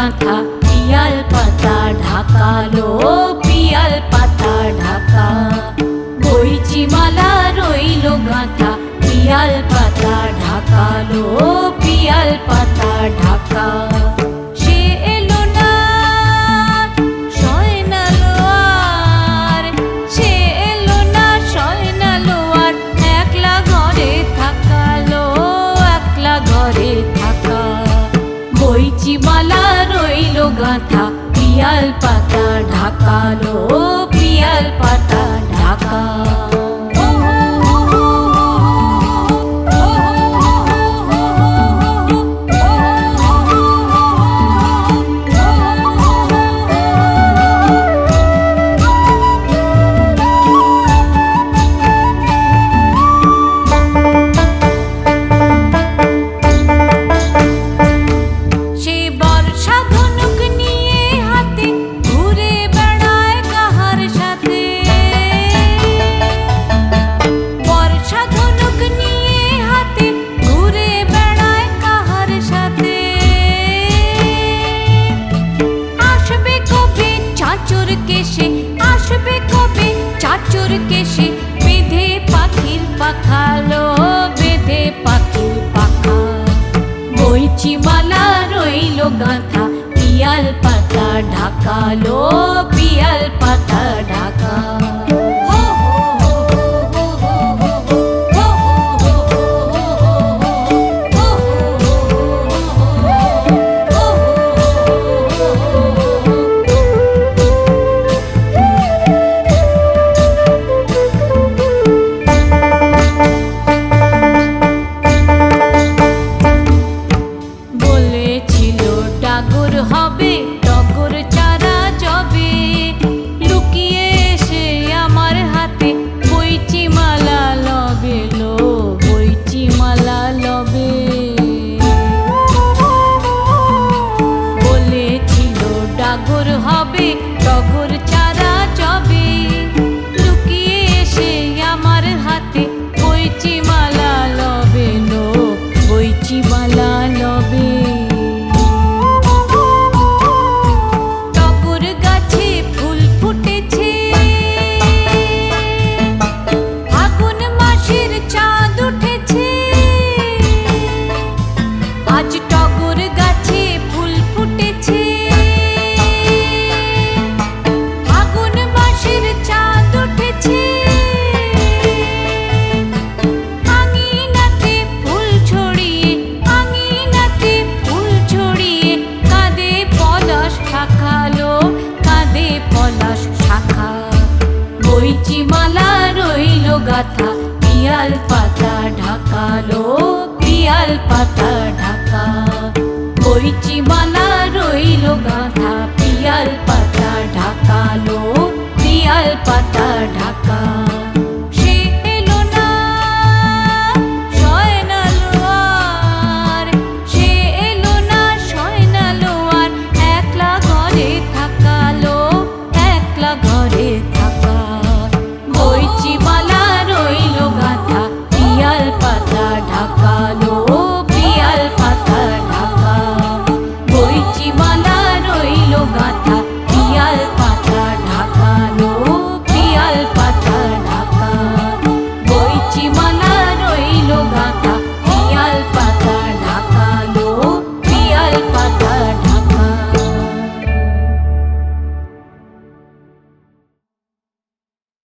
কাঁথা পিয়াল পাতা ঢাকালো পিয়াল পাতা, ঢাকা। বইচিমালা রইল গাঁথা, পিয়াল পাতা ঢাকালো পিয়াল পাতা, ঢাকা। মালা গাঁথা পিয়াল পাতা ঢাকালো পিয়াল পাতা ঢাকা। ঝাঁকালো পিয়াল পাতাটা। মালা রইল গাথা, পিয়াল পাতা ঢাকালো, পিয়াল পাতা ঢাকা। বইচি মালা রইল গাথা, পিয়াল পাতা ঢাকালো, পিয়াল পাতা